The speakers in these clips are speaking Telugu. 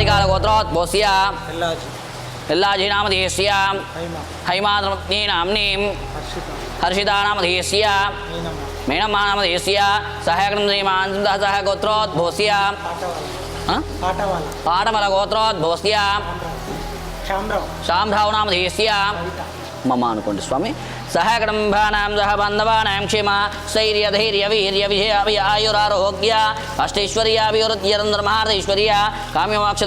పారికాల గోత్రోద్భోస్య ఎల్లాజీ. ఎల్లాజీ నామధేయస్య హైమ. హైమాద్రమత్నీ నామ్నీం హర్షిత. హర్షితా నామధేయస్య మీనమ్మ. మేణమ్మా నామధేయస్య సహకరం మమ అనుకోండి స్వామి సహకుటుంబానాం సహ బాంధవానాం క్షేమ స్థైర్య ధైర్య వీర్య విజయ అభయ ఆయురారోగ్య కామ్యమోక్ష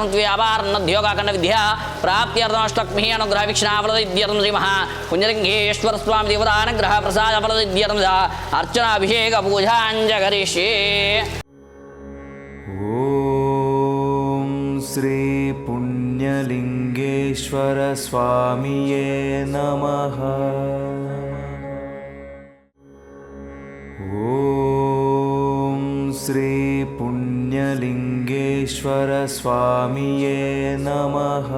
కామ్యమోక్షదృశార్ధ్యవ్యాపారన్నద్యోగాఖండ విద్య ప్రాప్త్యర్థమష్టక్మి అనుగ్రహ వీక్షణాఫలదిద్యరం శ్రీమః పుంజలింగేశ్వర స్వామి దేవతానుగ్రహ ప్రసాద ఫలదిద్యరం అర్చనాభిషేక పూజాంజగరిష్యే श्रीपुण्यलिङ्गेश्वरस्वामिये नमः। ॐ श्रीपुण्यलिङ्गेश्वरस्वामिये नमः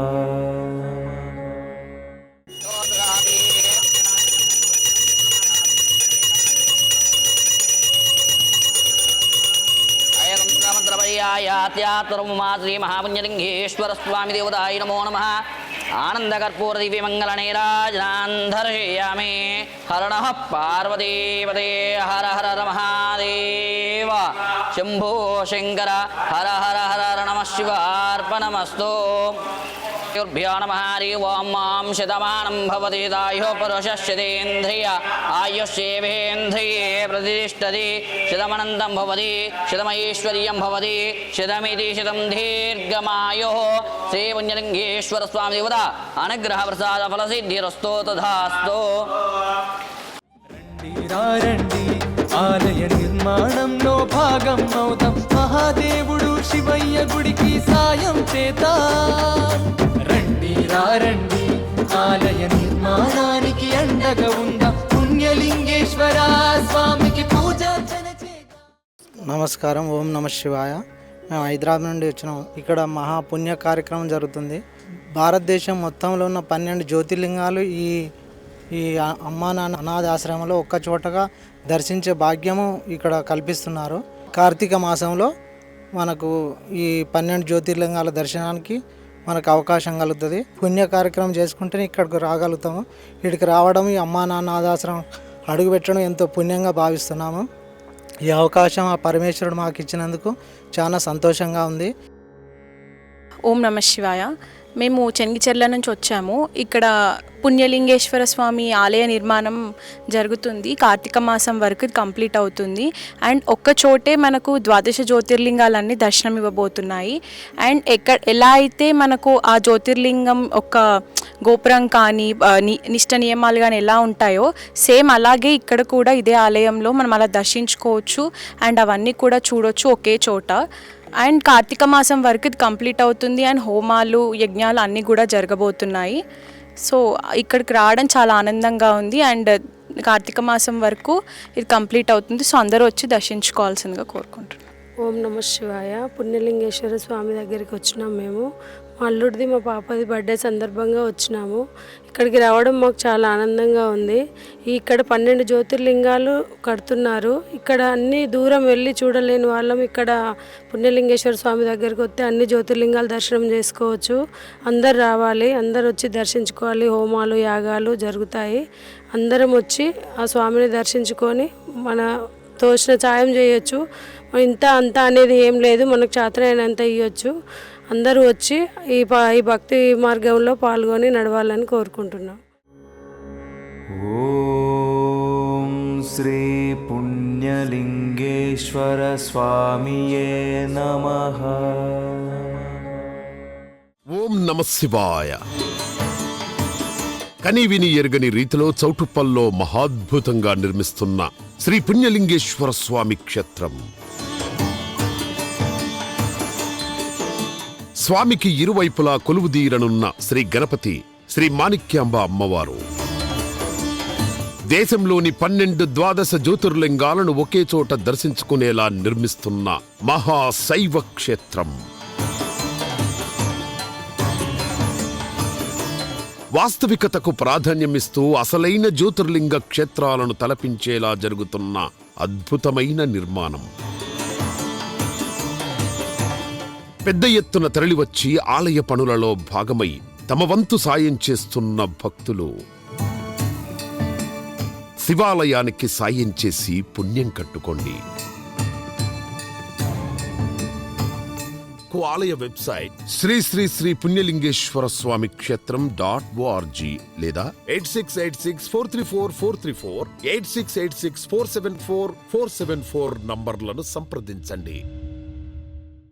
అయమంత్రపర్యాయాత్యాత్రముమా శ్రీ మహాపుణ్యలింగేశ్వర స్వామి దేవతాయ నమో నమ ఆనందకర్పూర దివ్య దివ్యమంగళనైరాజనాంధర్షయామి హరణ పార్వదేవదే హర హర హర మహాదేవ శంభో శంకర హర హర హర హర నమ శివార్పణమస్తు యుర్భ్యో నమ హరి ఓం మాం శతమానం భవతి దాయో పురుషశ్చతేంద్రియ ఆయుష్యేవేంద్రియే ప్రతిష్టతి శతమనంతం భవతి శతమైశ్వర్యం భవతి శతమితి శతం దీర్ఘమాయో శ్రీపుణ్యలింగేశ్వర స్వామి దేవత అనుగ్రహ ప్రసాద ఫలసిద్ధిరస్తో తథాస్తో రండి ఆలయ నిర్మాణంలో భాగం అవుదాం మహాదేవుడు శివయ్య గుడికి సాయం చేద్దాం రండి. ఆలయ నిర్మాణానికి అండగా ఉందా పుణ్యలింగేశ్వర స్వామికి పూజ నమస్కారం ఓం నమ శివాయ. మేము హైదరాబాద్ నుండి వచ్చినాం. ఇక్కడ మహాపుణ్య కార్యక్రమం జరుగుతుంది. భారతదేశం మొత్తంలో ఉన్న పన్నెండు జ్యోతిర్లింగాలు ఈ ఈ అమ్మా నాన్న అనాథ ఆశ్రమంలో ఒక్క చోటగా దర్శించే భాగ్యము ఇక్కడ కల్పిస్తున్నారు. కార్తీక మాసంలో మనకు ఈ పన్నెండు జ్యోతిర్లింగాల దర్శనానికి మనకు అవకాశం కలుగుతుంది. పుణ్య కార్యక్రమం చేసుకుంటేనే ఇక్కడికి రాగలుగుతాము. ఇక్కడికి రావడం ఈ అమ్మా నాన్న అనాథాశ్రమం అడుగు పెట్టడం ఎంతో పుణ్యంగా భావిస్తున్నాము. ఈ అవకాశం ఆ పరమేశ్వరుడు మాకు ఇచ్చినందుకు చాలా సంతోషంగా ఉంది. ఓం నమ శివాయ. మేము చెంగిచెర్ల నుంచి వచ్చాము. ఇక్కడ పుణ్యలింగేశ్వర స్వామి ఆలయ నిర్మాణం జరుగుతుంది. కార్తీక మాసం వరకు కంప్లీట్ అవుతుంది. అండ్ ఒక్క చోటే మనకు ద్వాదశ జ్యోతిర్లింగాలన్నీ దర్శనం ఇవ్వబోతున్నాయి. అండ్ ఎక్కడ ఎలా అయితే మనకు ఆ జ్యోతిర్లింగం ఒక గోపురం కానీ ని- నిష్ట నియమాలు కానీ ఎలా ఉంటాయో సేమ్ అలాగే ఇక్కడ కూడా ఇదే ఆలయంలో మనం అలా దర్శించుకోవచ్చు. అండ్ అవన్నీ కూడా చూడొచ్చు ఒకే చోట. అండ్ కార్తీక మాసం వరకు ఇది కంప్లీట్ అవుతుంది అండ్ హోమాలు యజ్ఞాలు అన్నీ కూడా జరగబోతున్నాయి. సో ఇక్కడికి రావడం చాలా ఆనందంగా ఉంది అండ్ కార్తీక మాసం వరకు ఇది కంప్లీట్ అవుతుంది. సో అందరూ వచ్చి దర్శించుకోవాల్సిందిగా కోరుకుంటున్నాను ఓం నమ శివాయ. పుణ్యలింగేశ్వర స్వామి దగ్గరికి వచ్చినాం మేము. మా అల్లుడిది మా పాపది బర్త్డే సందర్భంగా వచ్చినాము. ఇక్కడికి రావడం మాకు చాలా ఆనందంగా ఉంది. ఇక్కడ పన్నెండు జ్యోతిర్లింగాలు కడుతున్నారు. ఇక్కడ అన్ని దూరం వెళ్ళి చూడలేని వాళ్ళం ఇక్కడ పుణ్యలింగేశ్వర స్వామి దగ్గరికి వస్తే అన్ని జ్యోతిర్లింగాలు దర్శనం చేసుకోవచ్చు. అందరు రావాలి అందరు వచ్చి దర్శించుకోవాలి. హోమాలు యాగాలు జరుగుతాయి. అందరం వచ్చి ఆ స్వామిని దర్శించుకొని మన తోచిన సాయం చేయొచ్చు. ఇంత అంత అనేది ఏం లేదు మనకు చాతనైనంత ఇవ్వచ్చు అందరూ వచ్చి ఈ ఈ భక్తి మార్గంలో పాల్గొని నడవాలని కోరుకుంటున్నాం. ఓం శ్రీ పుణ్యలింగేశ్వర స్వామియే నమ. ఓం నమ శివాయ. కనీవిని ఎరుగని రీతిలో చౌటుప్పల్లో మహాద్భుతంగా నిర్మిస్తున్న శ్రీ పుణ్యలింగేశ్వర స్వామి క్షేత్రం. స్వామికి ఇరువైపులా కొలువుదీరనున్న శ్రీ గణపతి శ్రీ మాణిక్యాంబ అమ్మవారు. దేశంలోని పన్నెండు ద్వాదశ జ్యోతిర్లింగాలను ఒకే చోట దర్శించుకునేలా నిర్మిస్తున్న మహాశైవ క్షేత్రం. వాస్తవికతకు ప్రాధాన్యమిస్తూ అసలైన జ్యోతిర్లింగ క్షేత్రాలను తలపించేలా జరుగుతున్న అద్భుతమైన నిర్మాణం. పెద్ద ఎత్తున తరలివచ్చి ఆలయ పనులలో భాగమై తమ వంతు సాయం చేస్తున్న భక్తులు శివాలయానికి సాయం చేసి పుణ్యం కట్టుకోండి. కు ఆలయ website Shri Shri Shri Punyalingeshwara Swami Kshetram dot ORG లేదా eight six eight six four three four four three four eight six eight six four seven four four seven four నంబర్లను సంప్రదించండి.